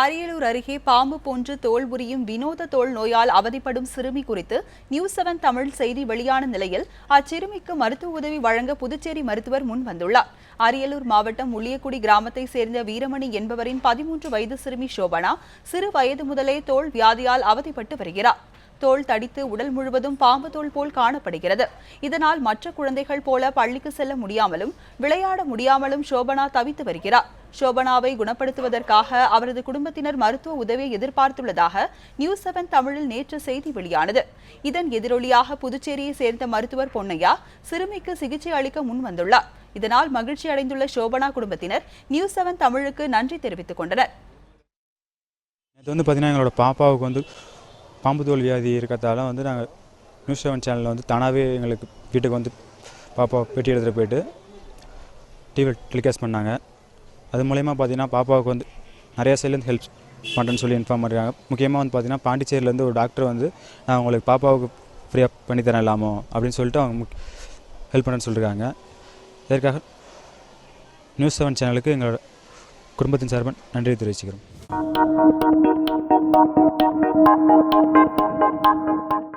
அரியலூர் அருகே பாம்பு போன்று தோல் உரியும் வினோத தோல் நோயால் அவதிப்படும் சிறுமி குறித்து நியூஸ் செவன் தமிழ் செய்தி வெளியான நிலையில் அச்சிறுமிக்கு மருத்துவ உதவி வழங்க புதுச்சேரி மருத்துவர் முன் வந்துள்ளார். அரியலூர் மாவட்டம் உளியக்குடி கிராமத்தை சேர்ந்த வீரமணி என்பவரின் பதிமூன்று வயது சிறுமி சோபனா சிறு வயது முதலே தோல் வியாதியால் அவதிப்பட்டு வருகிறார். தோல் தடித்து உடல் முழுவதும் பாம்பு தோல் போல் காணப்படுகிறது. இதனால் மற்ற குழந்தைகள் போல பள்ளிக்கு செல்ல முடியாமலும் விளையாட முடியாமலும் சோபனா தவித்து வருகிறார். சோபனாவை குணப்படுத்துவதற்காக அவரது குடும்பத்தினர் மருத்துவ உதவியை எதிர்பார்த்துள்ளதாக நியூஸ் செவன் தமிழில் நேற்று செய்தி வெளியானது. இதன் எதிரொலியாக புதுச்சேரியை சேர்ந்த மருத்துவர் பொன்னையா சிறுமிக்கு சிகிச்சை அளிக்க முன் வந்துள்ளார். இதனால் மகிழ்ச்சி அடைந்துள்ள சோபனா குடும்பத்தினர் நியூஸ் செவன் தமிழுக்கு நன்றி தெரிவித்துக் கொண்டனர். இது வந்து பார்த்தீங்கன்னா எங்களோட பாப்பாவுக்கு வந்து பாம்பு தோல் வியாதி இருக்கிறதால வந்து நாங்கள் நியூஸ் செவன் சேனலில் வந்து தானாகவே எங்களுக்கு வீட்டுக்கு வந்து பாப்பா பெட்டி எடுத்துகிட்டு போயிட்டு டிவி டெலிகாஸ்ட் பண்ணாங்க. அது மூலயமா பார்த்தீங்கன்னா பாப்பாவுக்கு வந்து நிறைய சைட்லேருந்து ஹெல்ப் பண்ணுறேன்னு சொல்லி இன்ஃபார்ம் பண்ணிருக்காங்க. முக்கியமாக வந்து பார்த்தீங்கன்னா பாண்டிச்சேரியிலேருந்து ஒரு டாக்டர் வந்து நான் உங்களுக்கு பாப்பாவுக்கு ஃப்ரீயாக பண்ணித்தரேன் இல்லாமோ அப்படின்னு சொல்லிட்டு அவங்க ஹெல்ப் பண்ணுறேன்னு சொல்லியிருக்காங்க இதற்காக நியூஸ் செவன் சேனலுக்கு எங்களோட குடும்பத்தின் சார்பாக நன்றி தெரிவிச்சுக்கிறோம். Thank you.